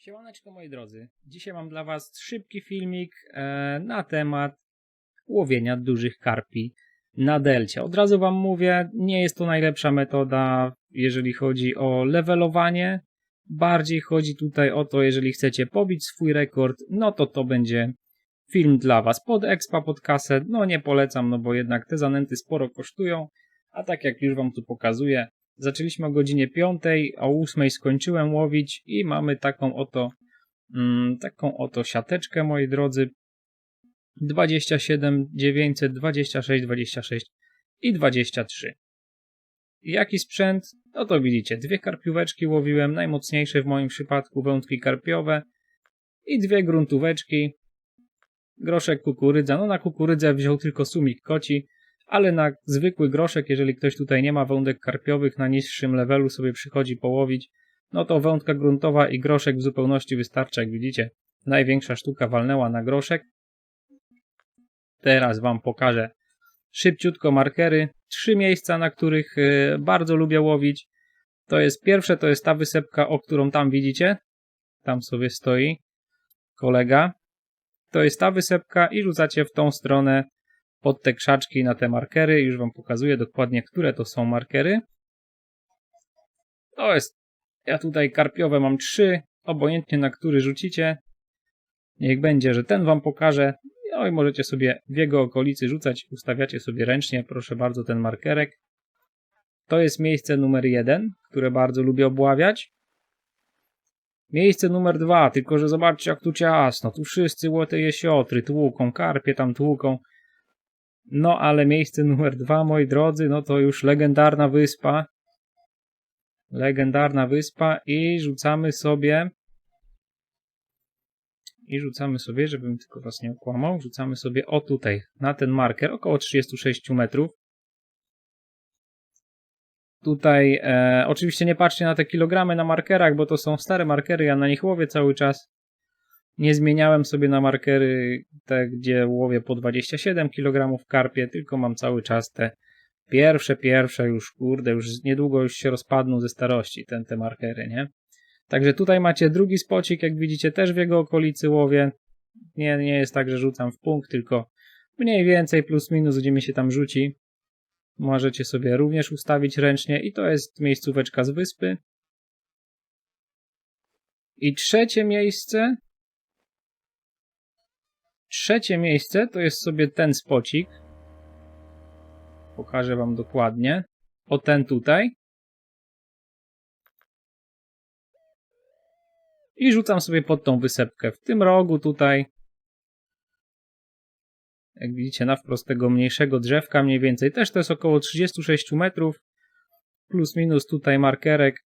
Siemaneczko moi drodzy, dzisiaj mam dla was szybki filmik e, na temat łowienia dużych karpi na delcie. Od razu wam mówię, nie jest to najlepsza metoda, jeżeli chodzi o levelowanie. Bardziej chodzi tutaj o to, jeżeli chcecie pobić swój rekord, no to to będzie film dla was. Pod expa, pod kasę, no nie polecam, no bo jednak te zanęty sporo kosztują, a tak jak już wam tu pokazuję, Zaczęliśmy o godzinie 5, o 8 skończyłem łowić i mamy taką oto, mm, taką oto siateczkę, moi drodzy. 27, 900, 26, 26 i 23. Jaki sprzęt? No to widzicie, dwie karpióweczki łowiłem, najmocniejsze w moim przypadku wędki karpiowe i dwie gruntóweczki, groszek kukurydza. No na kukurydzę wziął tylko sumik koci, ale na zwykły groszek, jeżeli ktoś tutaj nie ma wędek karpiowych, na niższym levelu sobie przychodzi połowić, no to wędka gruntowa i groszek w zupełności wystarcza, jak widzicie. Największa sztuka walnęła na groszek. Teraz Wam pokażę szybciutko markery. Trzy miejsca, na których y, bardzo lubię łowić. To jest pierwsze, to jest ta wysepka, o którą tam widzicie. Tam sobie stoi kolega. To jest ta wysepka i rzucacie w tą stronę pod te krzaczki na te markery. Już Wam pokazuję dokładnie, które to są markery. To jest, ja tutaj karpiowe mam trzy, obojętnie na który rzucicie. Niech będzie, że ten Wam pokażę. No i możecie sobie w jego okolicy rzucać, ustawiacie sobie ręcznie, proszę bardzo, ten markerek. To jest miejsce numer jeden, które bardzo lubię obławiać. Miejsce numer dwa, tylko że zobaczcie jak tu ciasno, tu wszyscy łote jesiotry tłuką, karpie tam tłuką. No ale miejsce numer dwa, moi drodzy, no to już legendarna wyspa. Legendarna wyspa i rzucamy sobie i rzucamy sobie, żebym tylko was nie okłamał, rzucamy sobie o tutaj, na ten marker, około 36 metrów. Tutaj e, oczywiście nie patrzcie na te kilogramy na markerach, bo to są stare markery, ja na nich łowię cały czas. Nie zmieniałem sobie na markery te, gdzie łowię po 27 kg karpie, tylko mam cały czas te pierwsze, pierwsze już, kurde, już niedługo już się rozpadną ze starości ten, te markery, nie? Także tutaj macie drugi spocik, jak widzicie, też w jego okolicy łowię. Nie, nie jest tak, że rzucam w punkt, tylko mniej więcej plus minus, gdzie mi się tam rzuci. Możecie sobie również ustawić ręcznie i to jest miejscóweczka z wyspy. I trzecie miejsce Trzecie miejsce to jest sobie ten spocik. Pokażę Wam dokładnie. O ten tutaj. I rzucam sobie pod tą wysepkę. W tym rogu tutaj. Jak widzicie, na wprost tego mniejszego drzewka mniej więcej. Też to jest około 36 metrów. Plus minus tutaj markerek.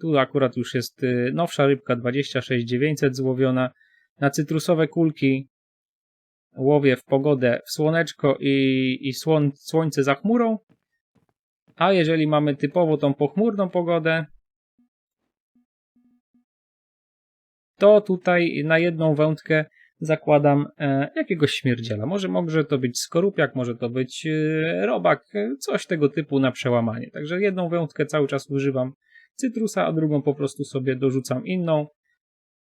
Tu akurat już jest y, nowsza rybka 26900 złowiona. Na cytrusowe kulki łowię w pogodę w słoneczko i, i słon, słońce za chmurą. A jeżeli mamy typowo tą pochmurną pogodę, to tutaj na jedną wędkę zakładam e, jakiegoś śmierdziela. Może może to być skorupiak, może to być e, robak, e, coś tego typu na przełamanie. Także jedną wędkę cały czas używam cytrusa, a drugą po prostu sobie dorzucam inną.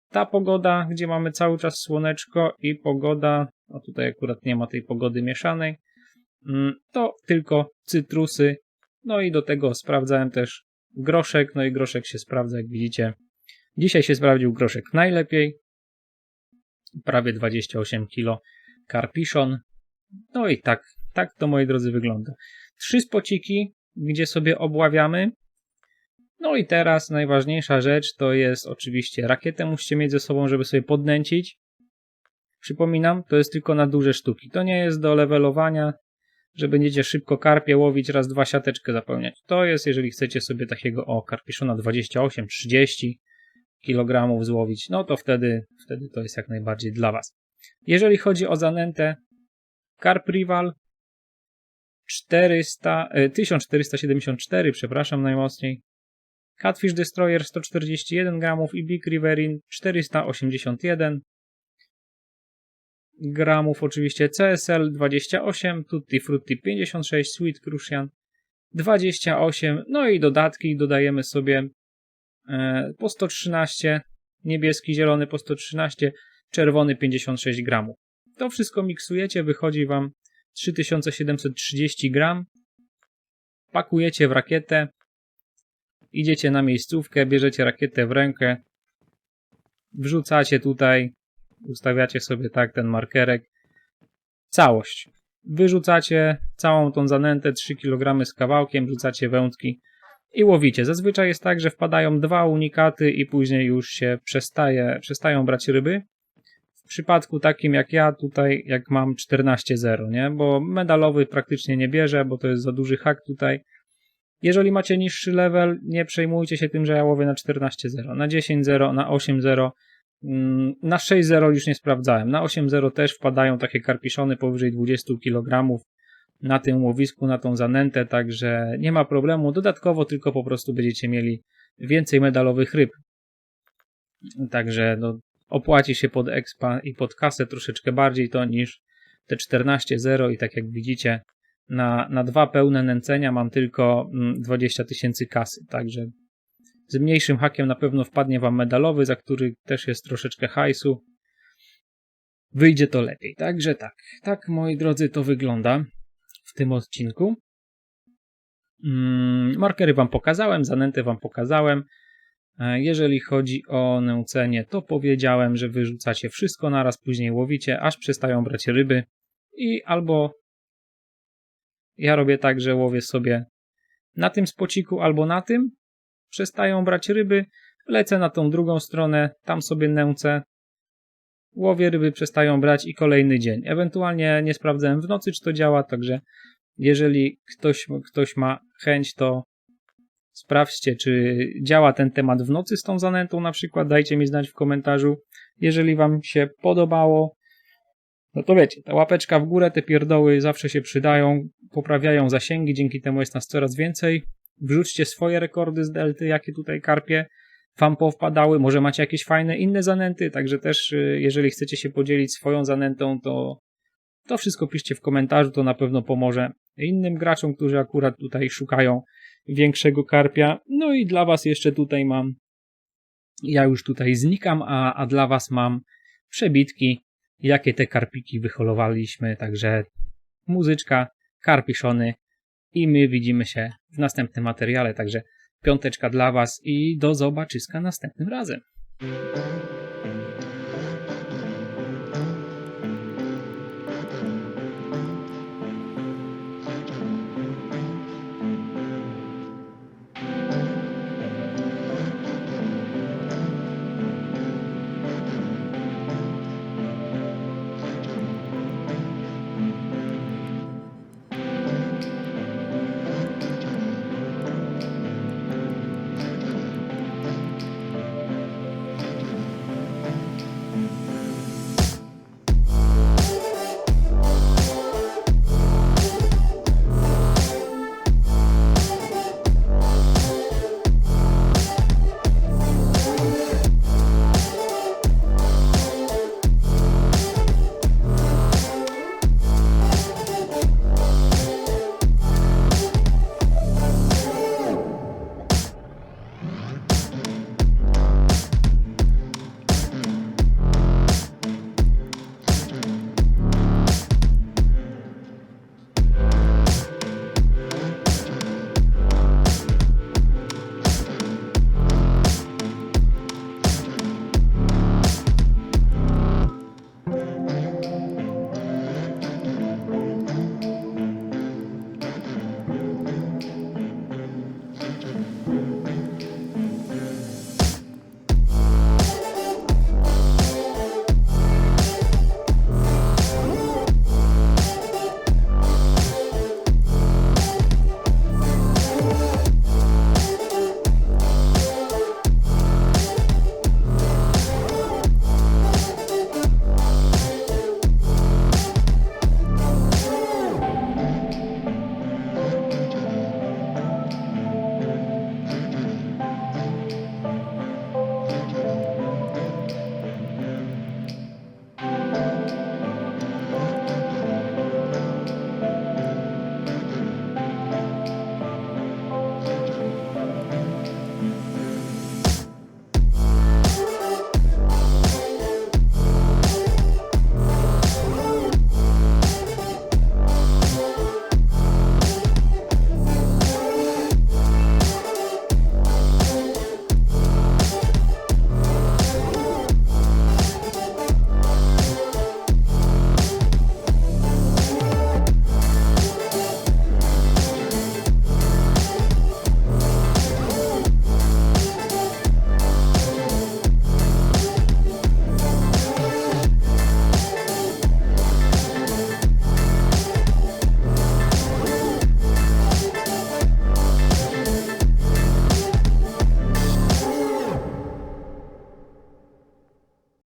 Ta pogoda, gdzie mamy cały czas słoneczko i pogoda no tutaj akurat nie ma tej pogody mieszanej, mm, to tylko cytrusy. No i do tego sprawdzałem też groszek, no i groszek się sprawdza, jak widzicie. Dzisiaj się sprawdził groszek najlepiej. Prawie 28 kg karpiszon. No i tak, tak to moi drodzy wygląda. Trzy spociki, gdzie sobie obławiamy. No i teraz najważniejsza rzecz to jest oczywiście rakietę musicie mieć ze sobą, żeby sobie podnęcić. Przypominam, to jest tylko na duże sztuki. To nie jest do levelowania, że będziecie szybko karpie łowić, raz dwa siateczkę zapełniać. To jest, jeżeli chcecie sobie takiego o karpiszona 28-30 kg złowić, no to wtedy, wtedy to jest jak najbardziej dla Was. Jeżeli chodzi o zanętę, Carp Rival 400, 1474, przepraszam najmocniej. Catfish Destroyer 141 gramów i Big Riverin 481 gramów oczywiście CSL 28, Tutti Frutti 56, Sweet Crucian 28, no i dodatki dodajemy sobie e, po 113 niebieski, zielony po 113, czerwony 56 gramów. To wszystko miksujecie, wychodzi Wam 3730 gram. Pakujecie w rakietę, idziecie na miejscówkę, bierzecie rakietę w rękę, wrzucacie tutaj, ustawiacie sobie tak ten markerek, całość. Wyrzucacie całą tą zanętę 3 kg z kawałkiem, wrzucacie wędki i łowicie. Zazwyczaj jest tak, że wpadają dwa unikaty i później już się przestaje, przestają brać ryby. W przypadku takim jak ja tutaj, jak mam 14-0, nie? Bo medalowy praktycznie nie bierze, bo to jest za duży hak tutaj. Jeżeli macie niższy level, nie przejmujcie się tym, że ja łowię na 14-0, na 10-0, na 8-0. Mm, Na 6.0 już nie sprawdzałem. Na 8.0 też wpadają takie karpiszony powyżej 20 kg na tym łowisku, na tą zanętę, także nie ma problemu. Dodatkowo tylko po prostu będziecie mieli więcej medalowych ryb. Także no, opłaci się pod expa i pod kasę troszeczkę bardziej to niż te 14.0 i tak jak widzicie na, na dwa pełne nęcenia mam tylko mm, 20 tysięcy kasy, także z mniejszym hakiem na pewno wpadnie Wam medalowy, za który też jest troszeczkę hajsu. Wyjdzie to lepiej. Także tak, tak moi drodzy to wygląda w tym odcinku. Mm, markery Wam pokazałem, zanętę Wam pokazałem. E, Jeżeli chodzi o nęcenie, to powiedziałem, że wyrzucacie wszystko naraz, później łowicie, aż przestają brać ryby i albo ja robię tak, że łowię sobie na tym spociku albo na tym, przestają brać ryby, lecę na tą drugą stronę, tam sobie nęcę, łowię ryby, przestają brać i kolejny dzień. Ewentualnie nie sprawdzałem w nocy, czy to działa, także jeżeli ktoś, ktoś ma chęć, to sprawdźcie, czy działa ten temat w nocy z tą zanętą na przykład, dajcie mi znać w komentarzu. Jeżeli Wam się podobało, no to wiecie, ta łapeczka w górę, te pierdoły zawsze się przydają, poprawiają zasięgi, dzięki temu jest nas coraz więcej. Wrzućcie swoje rekordy z delty, jakie tutaj karpie wam powpadały. Może macie jakieś fajne inne zanęty, także też y, jeżeli chcecie się podzielić swoją zanętą, to to wszystko piszcie w komentarzu, to na pewno pomoże innym graczom, którzy akurat tutaj szukają większego karpia. No i dla was jeszcze tutaj mam, ja już tutaj znikam, a, a dla was mam przebitki, jakie te karpiki wyholowaliśmy, także muzyczka, karpiszony i my widzimy się w następnym materiale, także piąteczka dla Was i do zobaczyska następnym razem.